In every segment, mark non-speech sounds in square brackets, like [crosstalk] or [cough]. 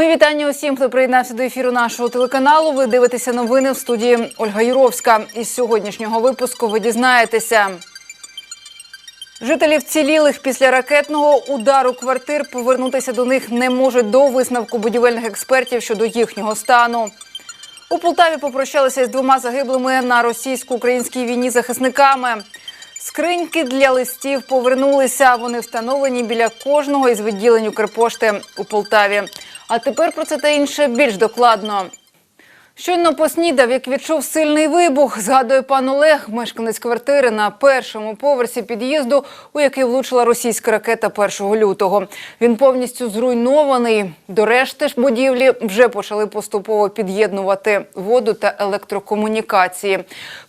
Ми вітання усім, хто приєднався до ефіру нашого телеканалу. Ви дивитеся новини в студії Ольга Юровська. Із сьогоднішнього випуску ви дізнаєтеся. Жителі вцілілих після ракетного удару квартир повернутися до них не можуть до висновку будівельних експертів щодо їхнього стану. У Полтаві попрощалися з двома загиблими на російсько-українській війні захисниками. Скриньки для листів повернулися. Вони встановлені біля кожного із відділень Укрпошти у Полтаві. А тепер про це та інше більш докладно. Щойно поснідав, як відчув сильний вибух, згадує пан Олег, мешканець квартири на першому поверсі під'їзду, у який влучила російська ракета 1 лютого. Він повністю зруйнований. До решти ж будівлі вже почали поступово під'єднувати воду та електрокомунікації.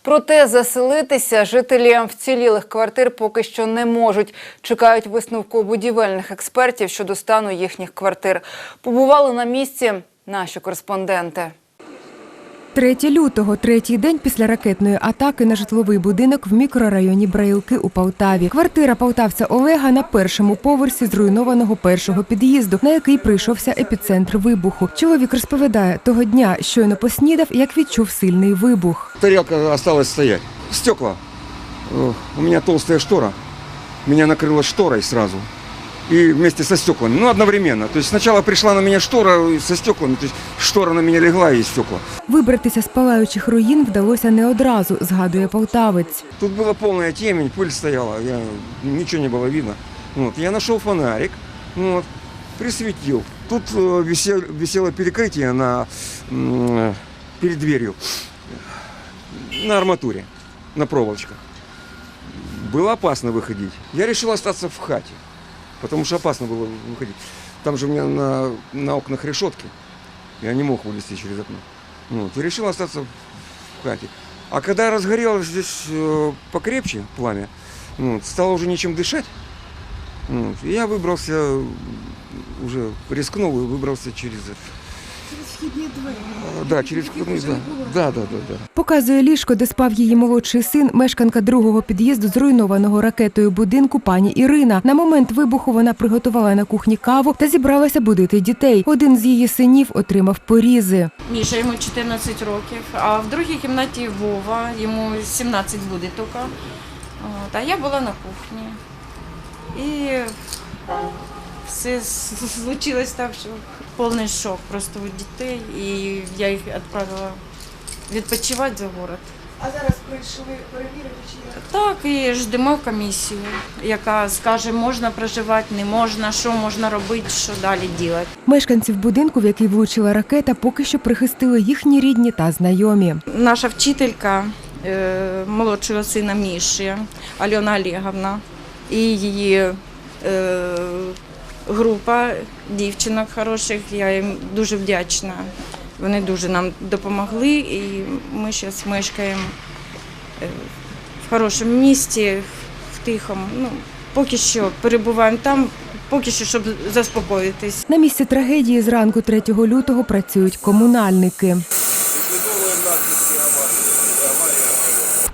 Проте заселитися жителі вцілілих квартир поки що не можуть. Чекають висновку будівельних експертів щодо стану їхніх квартир. Побували на місці наші кореспонденти. 3 лютого, третій день після ракетної атаки на житловий будинок в мікрорайоні Браїлки у Полтаві. Квартира полтавця Олега на першому поверсі зруйнованого першого під'їзду, на який прийшовся епіцентр вибуху. Чоловік розповідає, того дня щойно поснідав, як відчув сильний вибух. Тарелка осталась стоять. Стекла. У меня толстая штора. Меня накрыло шторой сразу И вместе со стеклами. Ну, одновременно. То есть сначала пришла на меня штора со стеклами. То есть штора на меня легла и стекла. Вибратися з палаючих руїн вдалося не одразу, згадує полтавець. Тут была полная темень, пыль стояла. Я, ничего не было видно. Вот. Я нашел фонарик. Вот. Присветил. Тут э, висел- висело перекрытие на, м, перед дверью. На арматуре. На проволочках. Было опасно выходить. Я решил остаться в хате. Потому что опасно было выходить. Там же у меня на, на окнах решетки. Я не мог вылезти через окно. Вот. И решил остаться в хате. А когда разгорелось здесь э, покрепче пламя, вот, стало уже нечем дышать, вот, и я выбрался, уже рискнул и выбрался через это. Через? Да, через входные двери. Да, да, да, да. Показує ліжко, де спав її молодший син, мешканка другого під'їзду зруйнованого ракетою будинку пані Ірина. На момент вибуху вона приготувала на кухні каву та зібралася будити дітей. Один з її синів отримав порізи. Міша, йому 14 років, а в другій кімнаті Вова, йому 17 буде тільки. От, а я була на кухні. І все случилось так, що повний шок просто у дітей. І я їх відправила відпочивати за город. А зараз прийшли перевірити, чи є Так, і ждемо комісію, яка скаже, можна проживати, не можна, що можна робити, що далі робити. Мешканців будинку, в який влучила ракета, поки що прихистили їхні рідні та знайомі. Наша вчителька е, молодшого сина Міші, Альона Олеговна, і її е, група дівчинок хороших, я їм дуже вдячна. Вони дуже нам допомогли, і ми зараз мешкаємо е, в хорошому місті, в тихому. Ну, поки що перебуваємо там, поки що, щоб заспокоїтись. На місці трагедії зранку 3 лютого працюють комунальники.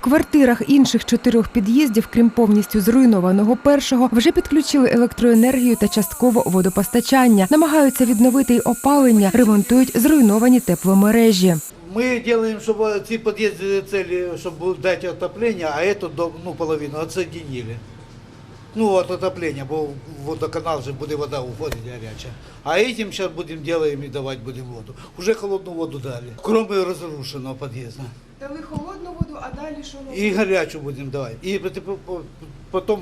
квартирах інших чотирьох під'їздів, крім повністю зруйнованого першого, вже підключили електроенергію та частково водопостачання. Намагаються відновити й опалення, ремонтують зруйновані тепломережі. Мы делаем, чтобы ці подъезды цели, чтобы дать отопление, а эту до- ну, половину отсоединили. Ну, от отоплення, бо в водоканал же буде вода уходить гаряча. А этим сейчас будем делаем и давать будем воду. Уже холодную воду дали, кроме разрушенного подъезда. дали холодну воду, а далі що робити? И горячую будем давать. И потом- потом.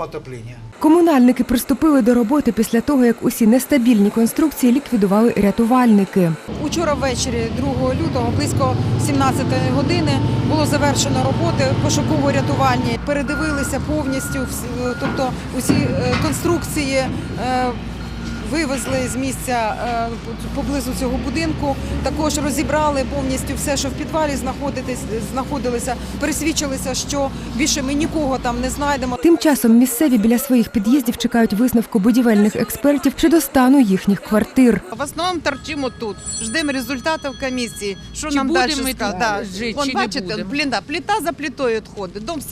Комунальники приступили до роботи після того, як усі нестабільні конструкції ліквідували рятувальники. Учора ввечері, 2 лютого, близько 17 години, було завершено роботи пошуково-рятувальні. Передивилися повністю, всі- тобто усі е, конструкції. Вивезли з місця е, поблизу цього будинку. Також розібрали повністю все, що в підвалі знаходитись, знаходилося. Пересвідчилися, що більше ми нікого там не знайдемо. Тим часом місцеві біля своїх під'їздів чекають висновку будівельних експертів щодо стану їхніх квартир. В основному торчимо тут, ждемо результатів комісії. Що Чи нам будемо далі ми тут Да. жити, Вон, чи не будемо? плита, плита за плитою відходить, дом з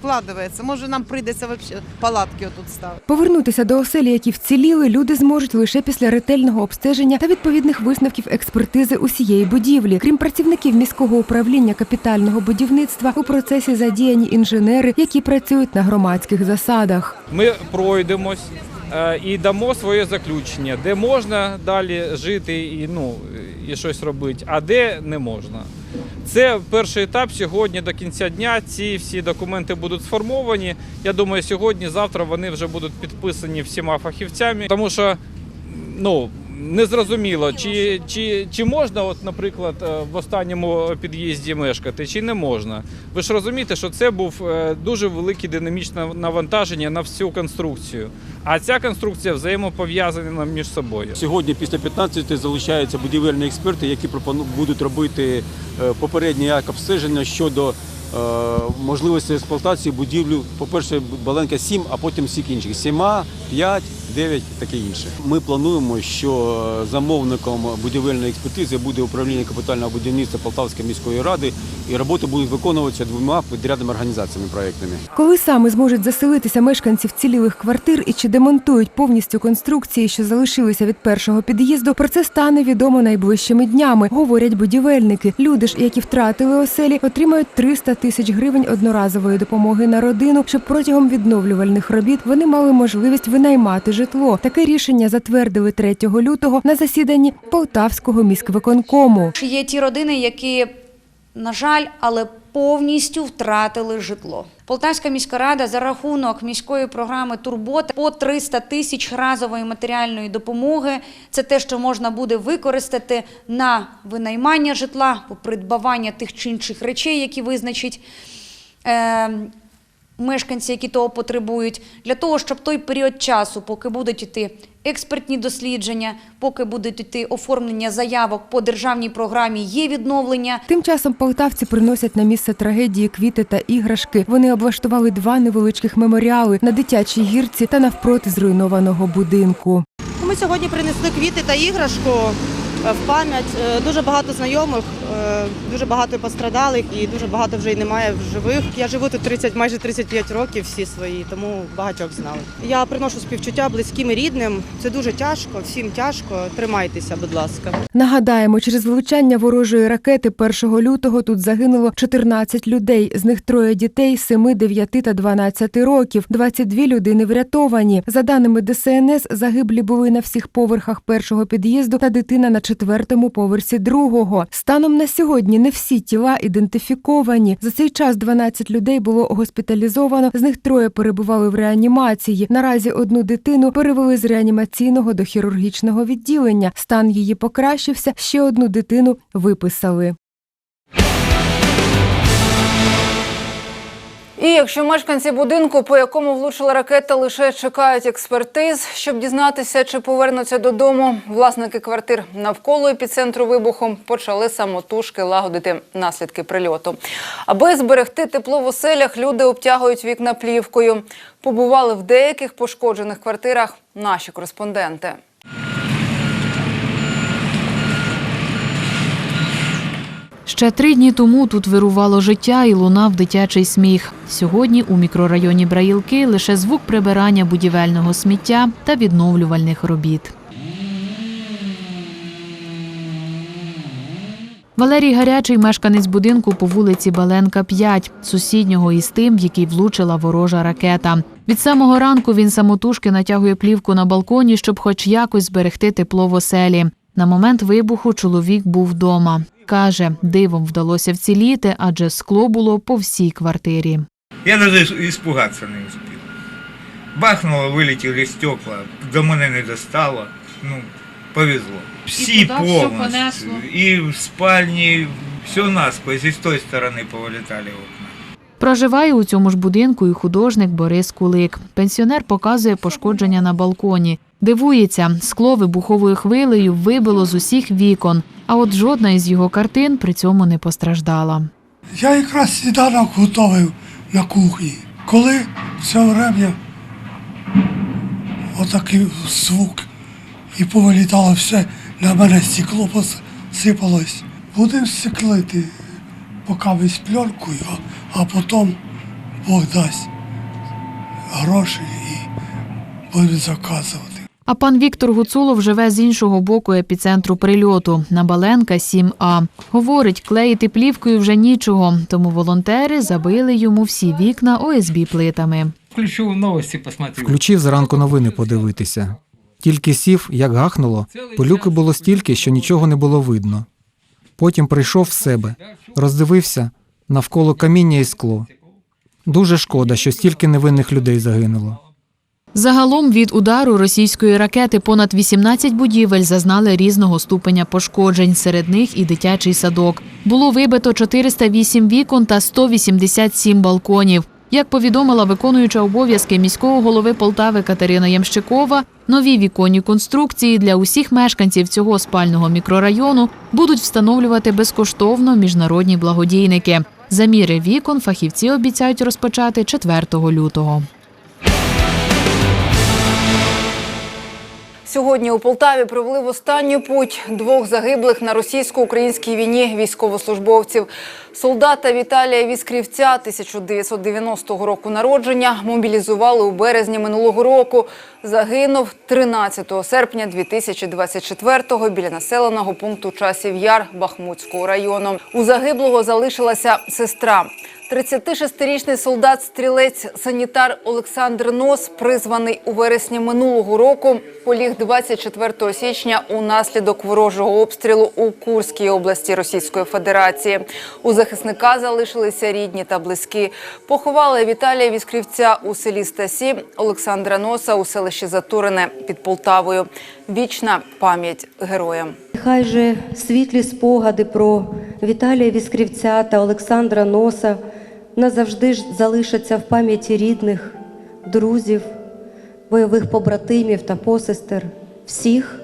складається. Може, нам прийдеться вообще палатки отут ставити. Повернутися до оселі, які вціліли, люди зможуть лише після ретельного обстеження та відповідних висновків експертизи усієї будівлі. Крім працівників міського управління капітального будівництва, у процесі задіяні інженери, які працюють на громадських засадах. Ми пройдемось е, і дамо своє заключення, де можна далі жити і, ну, і щось робити, а де не можна. Це перший етап. Сьогодні до кінця дня ці всі документи будуть сформовані. Я думаю, сьогодні-завтра вони вже будуть підписані всіма фахівцями, тому що ну, незрозуміло, чи, чи, чи можна, от, наприклад, е, в останньому під'їзді мешкати, чи не можна. Ви ж розумієте, що це був е, дуже велике динамічне навантаження на всю конструкцію. А ця конструкція взаємопов'язана між собою. Сьогодні після 15 залучаються будівельні експерти, які будуть робити е, попередній акт обстеження щодо можливості експлуатації будівлю. По-перше, Баленка 7, а потім всіх інших. 7, 5, 9 таке інше. Ми плануємо, що замовником будівельної експертизи буде управління капітального будівництва Полтавської міської ради, і роботи будуть виконуватися двома підрядними організаціями проєктними. Коли саме зможуть заселитися мешканці вцілілих квартир і чи демонтують повністю конструкції, що залишилися від першого під'їзду, про це стане відомо найближчими днями, говорять будівельники. Люди ж, які втратили оселі, отримають 300 тисяч гривень одноразової допомоги на родину, щоб протягом відновлювальних робіт вони мали можливість винаймати житло. Таке рішення затвердили 3 лютого на засіданні Полтавського міськвиконкому. Є ті родини, які, на жаль, але повністю втратили житло. Полтавська міська рада за рахунок міської програми Турбота по 300 тисяч разової матеріальної допомоги. Це те, що можна буде використати на винаймання житла, придбавання тих чи інших речей, які визначить. Мешканці, які того потребують, для того, щоб той період часу, поки будуть іти експертні дослідження, поки будуть іти оформлення заявок по державній програмі є відновлення, Тим часом полтавці приносять на місце трагедії квіти та іграшки. Вони облаштували два невеличких меморіали на дитячій гірці та навпроти зруйнованого будинку. Ми сьогодні принесли квіти та іграшку в пам'ять. Е, Дуже багато знайомих, е, дуже багато пострадалих і дуже багато вже й немає в живих. Я живу тут 30, майже 35 років всі свої, тому багатьох знали. Я приношу співчуття близьким і рідним. Це дуже тяжко, всім тяжко. Тримайтеся, будь ласка. Нагадаємо, через влучання ворожої ракети 1 лютого тут загинуло 14 людей. З них троє дітей 7, 9 та 12 років. 22 людини врятовані. За даними ДСНС, загиблі були на всіх поверхах першого під'їзду та дитина на четвертому поверсі другого. Станом на сьогодні не всі тіла ідентифіковані. За цей час 12 людей було госпіталізовано. З них троє перебували в реанімації. Наразі одну дитину перевели з реанімаційного до хірургічного відділення. Стан її покращився. Ще одну дитину виписали. І якщо мешканці будинку, по якому влучила ракета, лише чекають експертиз, щоб дізнатися, чи повернуться додому, власники квартир навколо епіцентру вибуху почали самотужки лагодити наслідки прильоту. Аби зберегти тепло в оселях, люди обтягують вікна плівкою. Побували в деяких пошкоджених квартирах наші кореспонденти. Ще три дні тому тут вирувало життя і лунав дитячий сміх. Сьогодні у мікрорайоні Браїлки лише звук прибирання будівельного сміття та відновлювальних робіт. Валерій Гарячий мешканець будинку по вулиці Баленка 5, сусіднього із тим, в який влучила ворожа ракета. Від самого ранку він самотужки натягує плівку на балконі, щоб хоч якось зберегти тепло в оселі. На момент вибуху чоловік був вдома. Каже, дивом вдалося вціліти, адже скло було по всій квартирі. Я навіть іспугатися не успел. Бахнуло, вилітіли стекла, до мене не достало. Ну, повезло. Всі повністю. І в спальні, все насквозь, і з тої сторони повилітали. Проживає у цьому ж будинку і художник Борис Кулик. Пенсіонер показує пошкодження на балконі. Дивується, скло вибуховою хвилею вибило з усіх вікон, а от жодна із його картин при цьому не постраждала. Я якраз сніданок готовив на кухні. Коли все время отакий звук і повилітало все, на мене стекло посипалось. Будемо стеклити поки з пленкою, а потім Бог дасть гроші і будемо заказувати. А пан Віктор Гуцулов живе з іншого боку епіцентру прильоту на Баленка 7А. Говорить, клеїти плівкою вже нічого, тому волонтери забили йому всі вікна ОСБ плитами. Включу новості, посмотрю. Включив зранку новини подивитися. Тільки сів, як гахнуло, пилюки було стільки, що нічого не було видно. Потім прийшов в себе, роздивився навколо каміння і скло. Дуже шкода, що стільки невинних людей загинуло. Загалом від удару російської ракети понад 18 будівель зазнали різного ступеня пошкоджень. Серед них і дитячий садок. Було вибито 408 вікон та 187 балконів. Як повідомила виконуюча обов'язки міського голови Полтави Катерина Ямщикова, нові віконні конструкції для усіх мешканців цього спального мікрорайону будуть встановлювати безкоштовно міжнародні благодійники. Заміри вікон фахівці обіцяють розпочати 4 лютого. Сьогодні у Полтаві провели в останню путь двох загиблих на російсько-українській війні військовослужбовців. Солдата Віталія Віскрівця 1990 року народження мобілізували у березні минулого року. Загинув 13 серпня 2024-го біля населеного пункту Часів Яр Бахмутського району. У загиблого залишилася сестра. 36-річний солдат-стрілець санітар Олександр Нос, призваний у вересні минулого року, поліг 24 січня унаслідок ворожого обстрілу у Курській області Російської Федерації. У захисника залишилися рідні та близькі. Поховали Віталія Віскрівця у селі Стасі, Олександра Носа у селищі Затурине під Полтавою. Вічна пам'ять героям. Хай же світлі спогади про Віталія Віскрівця та Олександра Носа назавжди ж залишаться в пам'яті рідних, друзів, бойових побратимів та посестер, всіх,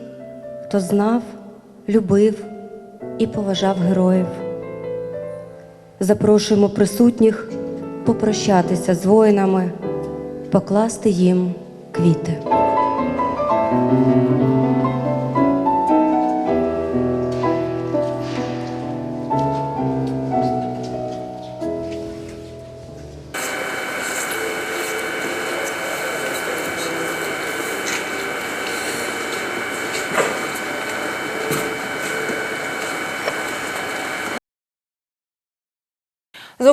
хто знав, любив і поважав героїв. Запрошуємо присутніх попрощатися з воїнами, покласти їм квіти.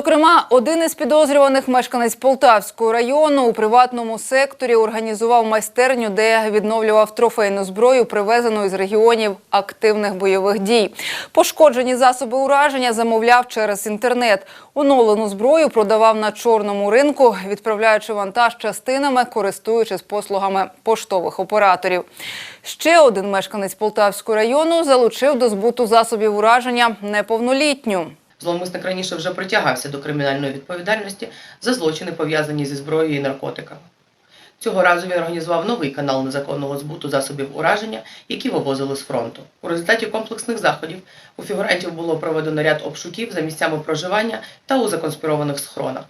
Зокрема, один із підозрюваних мешканець Полтавського району у приватному секторі організував майстерню, де відновлював трофейну зброю, привезену із регіонів активних бойових дій. Пошкоджені засоби ураження замовляв через інтернет. Оновлену зброю продавав на чорному ринку, відправляючи вантаж частинами, користуючись послугами поштових операторів. Ще один мешканець Полтавського району залучив до збуту засобів ураження неповнолітню. Зловмисник раніше вже притягався до кримінальної відповідальності за злочини, пов'язані зі зброєю і наркотиками. Цього разу він організував новий канал незаконного збуту засобів ураження, які вивозили з фронту. У результаті комплексних заходів у фігурантів було проведено ряд обшуків за місцями проживання та у законспірованих схронах.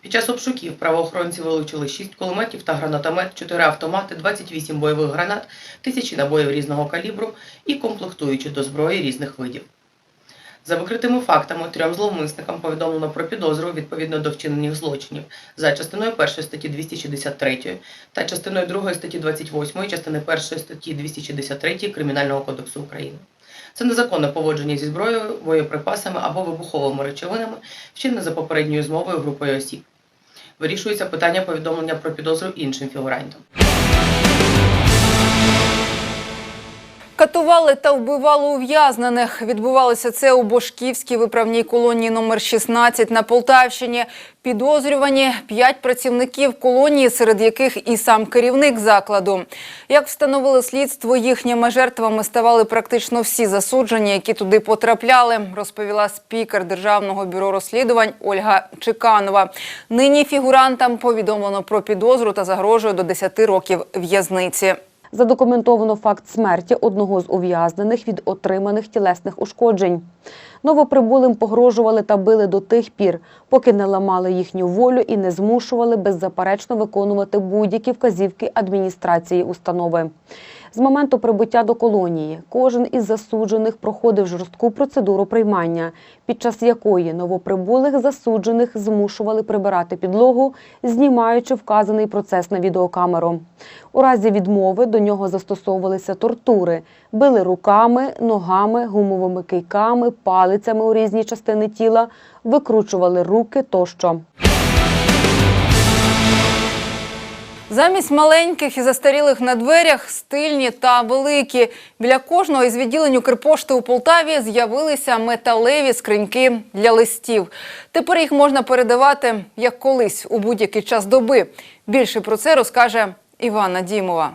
Під час обшуків правоохоронці вилучили 6 кулеметів та гранатомет, 4 автомати, 28 бойових гранат, тисячі набоїв різного калібру і комплектуючі до зброї різних видів. За викритими фактами трьом зловмисникам повідомлено про підозру відповідно до вчинених злочинів за частиною 1 статті 263 та частиною 2 статті 28 частини 1 статті 263 Кримінального кодексу України. Це незаконне поводження зі зброєю, боєприпасами або вибуховими речовинами, вчинене за попередньою змовою групою осіб. Вирішується питання повідомлення про підозру іншим фігурантам. Катували та вбивали ув'язнених. Відбувалося це у Бошківській виправній колонії номер 16 на Полтавщині. Підозрювані п'ять працівників колонії, серед яких і сам керівник закладу. Як встановили слідство, їхніми жертвами ставали практично всі засуджені, які туди потрапляли, розповіла спікер Державного бюро розслідувань Ольга Чеканова. Нині фігурантам повідомлено про підозру та загрожує до 10 років в'язниці. Задокументовано факт смерті одного з ув'язнених від отриманих тілесних ушкоджень. Новоприбулим погрожували та били до тих пір, поки не ламали їхню волю і не змушували беззаперечно виконувати будь-які вказівки адміністрації установи. З моменту прибуття до колонії кожен із засуджених проходив жорстку процедуру приймання, під час якої новоприбулих засуджених змушували прибирати підлогу, знімаючи вказаний процес на відеокамеру. У разі відмови до нього застосовувалися тортури, били руками, ногами, гумовими кийками, палицями у різні частини тіла, викручували руки тощо. Замість маленьких і застарілих на дверях стильні та великі. Біля кожного із відділень Укрпошти у Полтаві з'явилися металеві скриньки для листів. Тепер їх можна передавати як колись у будь-який час доби. Більше про це розкаже Івана Дімова.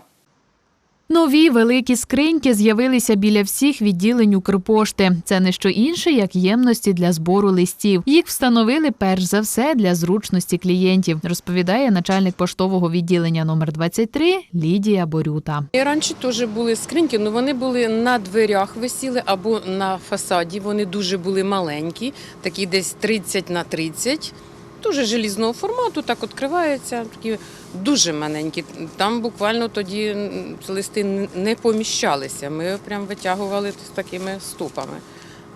Нові великі скриньки з'явилися біля всіх відділень Укрпошти. Це не що інше, як ємності для збору листів. Їх встановили перш за все для зручності клієнтів, розповідає начальник поштового відділення номер 23 Лідія Борюта. І раніше теж були скриньки, але вони були на дверях висіли або на фасаді. Вони дуже були маленькі, такі десь 30 на 30. Дуже желізного формату, так відкриваються, такі дуже маленькі. Там буквально тоді листи не поміщалися. Ми прям витягували з такими ступами.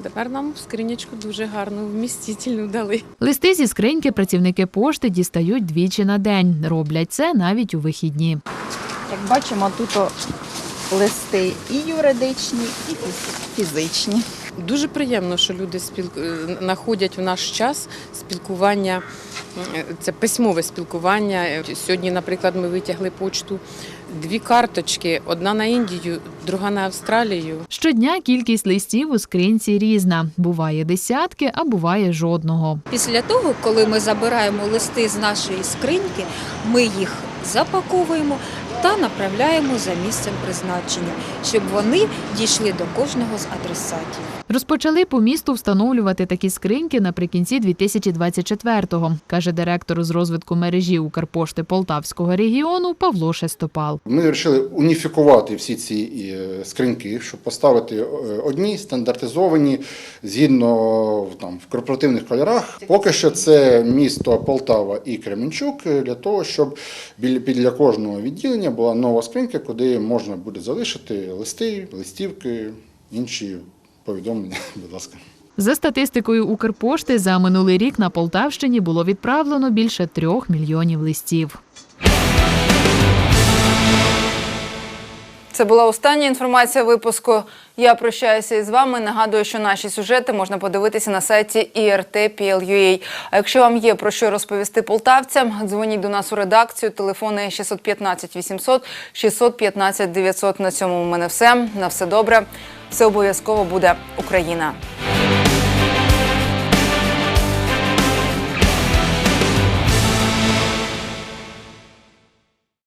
Тепер нам скринячку дуже гарну, вмістительну дали. Листи зі скриньки працівники пошти дістають двічі на день. Роблять це навіть у вихідні. Як бачимо, тут листи і юридичні, і фізичні. Дуже приємно, що люди спіл... е, знаходять в наш час спілкування, е, це письмове спілкування. Е, Сьогодні, наприклад, ми витягли почту дві карточки: одна на Індію, друга на Австралію. Щодня кількість листів у скринці різна. Буває десятки, а буває жодного. Після того, коли ми забираємо листи з нашої скриньки, ми їх запаковуємо та направляємо за місцем призначення, щоб вони дійшли до кожного з адресатів. Розпочали по місту встановлювати такі скриньки наприкінці 2024-го, каже директор з розвитку мережі Укрпошти Полтавського регіону Павло Шестопал. Ми вирішили уніфікувати всі ці е, скриньки, щоб поставити е, одні стандартизовані згідно там в корпоративних кольорах. Поки що це місто Полтава і Кременчук для того, щоб біля кожного відділення була нова скринька, куди можна буде залишити листи, листівки, інші повідомлення. [laughs] Будь ласка. За статистикою Укрпошти, за минулий рік на Полтавщині було відправлено більше трьох мільйонів листів. Це була остання інформація випуску. Я прощаюся із вами. Нагадую, що наші сюжети можна подивитися на сайті IRT.PL.UA. А якщо вам є про що розповісти полтавцям, дзвоніть до нас у редакцію. Телефони 615 800 615 900. На цьому у мене все. На все добре. Це обов'язково буде Україна.